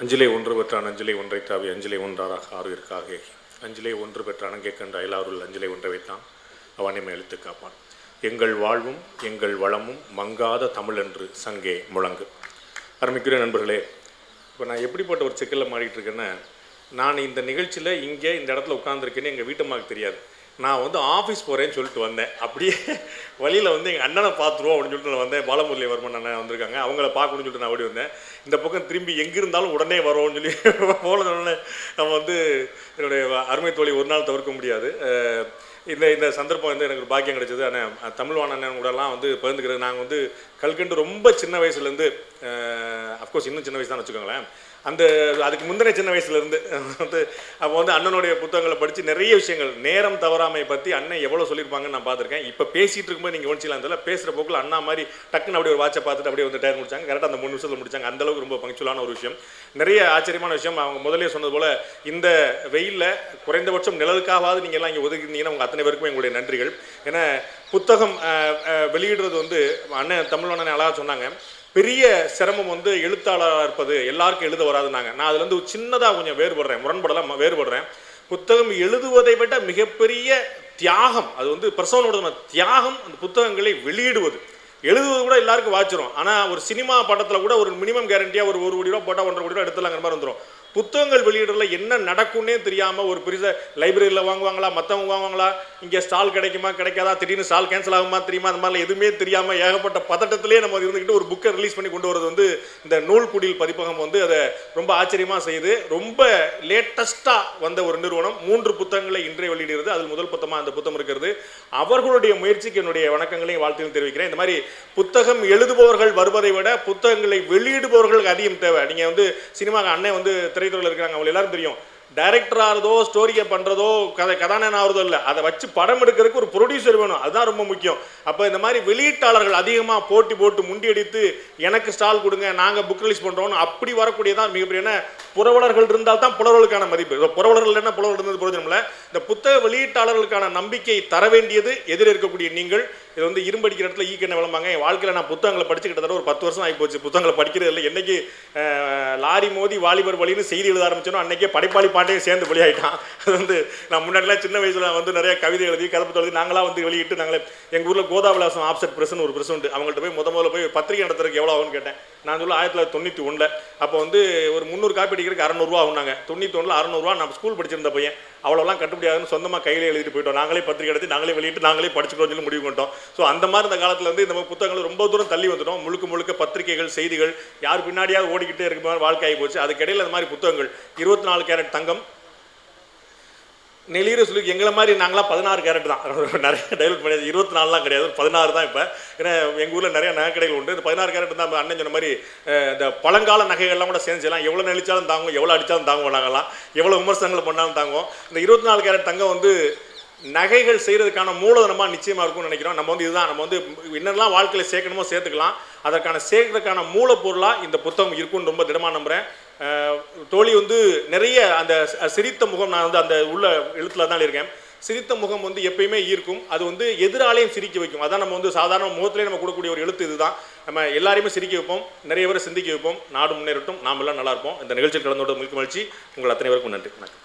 அஞ்சிலே ஒன்று பெற்றான் அஞ்சிலே ஒன்றை தாவி அஞ்சிலே ஒன்றாராக ஆறு இருக்காக அஞ்சிலே ஒன்று பெற்றான் அங்கே கண்ட அயலாருள் அஞ்சிலே ஒன்றை வைத்தான் அவனை எழுத்து காப்பான். எங்கள் வாழ்வும் எங்கள் வளமும் மங்காத தமிழ் என்று சங்கே முழங்கு. அருமைக்குரிய நண்பர்களே இப்போ நான் எப்படிப்பட்ட ஒரு சிக்கலில் மாறிட்டு இருக்கேன்னா நான் இந்த நிகழ்ச்சியில் இங்கே இந்த இடத்துல உட்காந்துருக்கேன்னு எங்கள் வீட்டம்மாவுக்கு தெரியாது. நான் வந்து ஆஃபீஸ் போகிறேன்னு சொல்லிட்டு வந்தேன். அப்படியே வழியில் வந்து எங்கள் அண்ணனை பார்த்துருவோம் அப்படின்னு சொல்லிட்டு நான் வந்தேன். பாலமுரளிவர்மன் அண்ணன் வந்திருக்காங்க. அவங்கள பார்க்கணும்னு சொல்லிட்டு நான் ஓடி வந்தேன். இந்த பக்கம் திரும்பி எங்கே இருந்தாலும் உடனே வரோம்னு சொல்லி போனதுடனே நம்ம வந்து என்னுடைய அருமை தோழி ஒரு நாள் தவிர்க்க முடியாது. இந்த இந்த சந்தர்ப்பம் வந்து எனக்கு ஒரு பாக்கியம் கிடைச்சது. ஆனால் தமிழ்வான அண்ணன் கூடலாம் வந்து பகிர்ந்துக்கிறது. நாங்கள் வந்து கல்கண்டு ரொம்ப சின்ன வயசுலேருந்து அஃப்கோர்ஸ் இன்னும் சின்ன வயசு தான் வச்சுக்கோங்களேன். அந்த அதுக்கு முந்தின சின்ன வயசுலேருந்து வந்து அப்போ வந்து அண்ணனுடைய புத்தகங்களை படித்து நிறைய விஷயங்கள் நேரம் தவறாமை பற்றி அண்ணன் எவ்வளோ சொல்லியிருப்பாங்கன்னு நான் பார்த்துருக்கேன். இப்போ பேசிகிட்டு இருக்கும்போது நீங்கள் கவனிச்சிக்கலாம் தெரியல பேசுகிற போக்கில் அண்ணா மாதிரி டக்குன்னு அப்படியே ஒரு வாட்சை பார்த்துட்டு அப்படியே வந்து டயர் முடிச்சாங்க. கரெக்டாக அந்த மூணு நிமிஷத்தில் முடிச்சாங்க. அந்த அளவுக்கு ரொம்ப பங்க்சுவலான ஒரு விஷயம். நிறைய ஆச்சரியமான விஷயம். அவங்க முதலே சொன்னது போல் இந்த வெயிலில் குறைந்தபட்சம் நிழலுக்காவது நீங்கள் எல்லாம் இங்கே ஒதுக்கிருந்தீங்கன்னா உங்கள் அத்தனை பேருக்கும் எங்களுடைய நன்றிகள். ஏன்னா புத்தகம் வெளியிடுறது வந்து அண்ணன் தமிழ்வண்ணன் அழகாக சொன்னாங்க. பெரிய சிரமம் வந்து எழுத்தாளராக இருப்பது எல்லாருக்கும் எழுத வராதுனாங்க நான் அதுல ஒரு சின்னதாக கொஞ்சம் வேறுபடுறேன் முரண்படலாம் வேறுபடுறேன். புத்தகம் எழுதுவதை விட மிகப்பெரிய தியாகம் அது வந்து பிரசவனோட தியாகம் அந்த புத்தகங்களை வெளியிடுவது. எழுதுவது கூட எல்லாருக்கும் வாச்சிரும். ஆனால் ஒரு சினிமா படத்தில் கூட ஒரு மினிமம் கேரண்டியாக ஒரு ஒரு கோடி ரூபா போட்டால் ஒன்றரை கோடி ரூபா எடுத்துலாங்கிற மாதிரி வந்துடும் புத்தகங்கள் வெளியிடல என்ன நடக்கும்னே தெரியாமல் ஒரு பெரிய லைப்ரரியில் வாங்குவாங்களா மற்றவங்க வாங்குவாங்களா இங்கே ஸ்டால் கிடைக்குமா கிடைக்காதா திடீர்னு ஸ்டால் கேன்சல் ஆகுமா தெரியுமா அந்த மாதிரிலாம் எதுவுமே தெரியாமல் ஏகப்பட்ட பதட்டத்திலே நம்ம இருந்துக்கிட்டு ஒரு புக்கை ரிலீஸ் பண்ணி கொண்டு வரது வந்து இந்த நூல் குடியில் பதிப்பகம் வந்து அதை ரொம்ப ஆச்சரியமாக செய்யுது. ரொம்ப லேட்டஸ்ட்டாக வந்த ஒரு நிறுவனம் மூன்று புத்தகங்களை இன்றைய வெளியிடுகிறது. அதில் முதல் புத்தகமாக அந்த புத்தகம் இருக்கிறது. அவர்களுடைய முயற்சிக்கு என்னுடைய வணக்கங்களையும் வாழ்த்தையும் தெரிவிக்கிறேன். இந்த மாதிரி புத்தகம் எழுதுபவர்கள் வருவதை விட புத்தகங்களை வெளியிடுபவர்களுக்கு அதிகம் தேவை. நீங்கள் வந்து சினிமா அண்ணன் வந்து திரைத்துறையில் இருக்கிறாங்க. அவங்க எல்லாரும் தெரியும். டைரக்டர் ஆகிறதோ ஸ்டோரியை பண்ணுறதோ கதை கதாநாயகன் ஆகிறதோ இல்லை. அதை வச்சு படம் எடுக்கிறதுக்கு ஒரு ப்ரொடியூசர் வேணும். அதுதான் ரொம்ப முக்கியம். அப்போ இந்த மாதிரி வெளியீட்டாளர்கள் அதிகமாக போட்டி போட்டு முண்டியடித்து எனக்கு ஸ்டால் கொடுங்க நாங்கள் புக் ரிலீஸ் பண்ணுறோம்னு அப்படி வரக்கூடியதான் மிகப்பெரிய என்ன புரவலர்கள் இருந்தால் தான் புலவர்களுக்கான மதிப்பு. இப்போ புரவலர்கள் என்ன புலவர்கள் இருந்தது பிரயோஜனம் இல்லை இந்த புத்தக வெளியீட்டாளர்களுக்கான நம்பிக்கை தர வேண்டியது எதிர் இருக்கக்கூடிய நீங்கள். இது வந்து இரும்படிக்கிற இடத்துல ஈக்கெண்ண விளம்பாங்க. என் வாழ்க்கையில் நான் புத்தகங்களை படிச்சு கிட்டத்தட்ட ஒரு பத்து வருஷம் ஆகி போச்சு புத்தகங்களை படிக்கிறது இல்லை என்னைக்கு லாரி மோதி வாலிபர் வழின்னு செய்தி எழுத ஆரம்பிச்சனோ அன்னைக்கே படைப்பாளி பாட்டையும் சேர்ந்து வெளியாகிட்டான் அது வந்து நான் முன்னாடிலாம் சின்ன வயசில் வந்து நிறைய கவிதை எழுதி கலப்பு எழுதி நாங்களாம் வந்து வெளியிட்டு நாங்களே எங்கள் ஊரில் கோதாவிலாசம் ஆப்செட் பிரசன் ஒரு பிரஸ் உண்டு. அவங்கள்ட்ட போய் முத முதல்ல போய் பத்திரிகை நடத்துறதுக்கு எவ்வளோ ஆகும்னு கேட்டேன். நான் சொல்ல ஆயிரத்தி தொள்ளாயிரத்தி தொண்ணூற்றி ஒன்றில் அப்போ வந்து ஒரு முந்நூறு காப்பி அடிக்கிறதுக்கு அறநூறுவா ஆகுனாங்க. தொண்ணூற்றி ஒன்றில் அறநூறுவா நான் ஸ்கூல் படிச்சிருந்த பையன். அவ்வளோலாம் கட்டுப்படியாதுன்னு சொந்தமாக கையில் எழுதிட்டு போயிட்டோம். நாங்களே பத்திரிக்கை எடுத்து நாங்களே வெளியிட்டு நாங்களே படிச்சுக்கிறோம் சொல்லி முடிவு பண்ணிட்டோம். ஸோ அந்த மாதிரி இந்த காலத்தில் வந்து இந்த மாதிரி புத்தகங்கள் ரொம்ப தூரம் தள்ளி வந்துட்டோம். முழுக்க முழுக்க பத்திரிகைகள் செய்திகள் யார் பின்னாடியாவது ஓடிக்கிட்டே இருக்க மாதிரி வாழ்க்கை ஆகி போச்சு. அதுக்கிடையில் இந்த மாதிரி புத்தகங்கள் இருபத்தி நாலு கேரட் தங்கம் நெளிர சொல்லி எங்களை மாதிரி நாங்களாம் பதினாறு கேரட் தான். நிறைய டைவலப் பண்ணியாச்சு இருபத்தி நாலுலாம் கிடையாது. பதினாறு தான் இப்போ. ஏன்னா எங்கள் ஊரில் நிறைய நகை கடைகள் உண்டு. இந்த பதினாறு கேரட் தான் அண்ணன் சொன்ன மாதிரி இந்த பழங்கால நகைகள்லாம் கூட சேர்ந்து எவ்வளோ நெளிச்சாலும் தாங்கும் எவ்வளோ அடித்தாலும் தாங்குவோம் நாங்கள்லாம் எவ்வளோ விமர்சனங்கள் பண்ணாலும் தாங்கும் இந்த இருபத்தி நாலு கேரட் தங்கம் வந்து நகைகள் செய்கிறதுக்கான மூலதனமாக நிச்சயமாக இருக்கும்னு நினைக்கிறோம். நம்ம வந்து இதுதான். நம்ம வந்து என்னெல்லாம் வாழ்க்கையில் சேர்க்கணுமோ சேர்த்துக்கலாம். அதற்கான சேர்க்கறதுக்கான மூலப்பொருளாக இந்த புத்தகம் இருக்கும்னு ரொம்ப திடமாக நம்புகிறேன் தோழி வந்து நிறைய அந்த சிரித்த முகம் நான் வந்து அந்த உள்ள எழுத்துல தான் இருக்கேன். சிரித்த முகம் வந்து எப்பயுமே ஈர்க்கும். அது வந்து எதிராலையும் சிரிக்க வைக்கும். அதான் நம்ம வந்து சாதாரண முகத்திலே நம்ம கொடுக்கக்கூடிய ஒரு எழுத்து இதுதான். நம்ம எல்லாரையுமே சிரிக்க வைப்போம். நிறைய பேரை சிந்திக்க வைப்போம். நாடு முன்னேறட்டும். நாம் எல்லாம் நல்லா இருப்போம். இந்த நிகழ்ச்சியில் கலந்து கொண்ட மகிழ்ச்சி. உங்கள் அத்தனை பேருக்கும் நன்றி. வணக்கம்.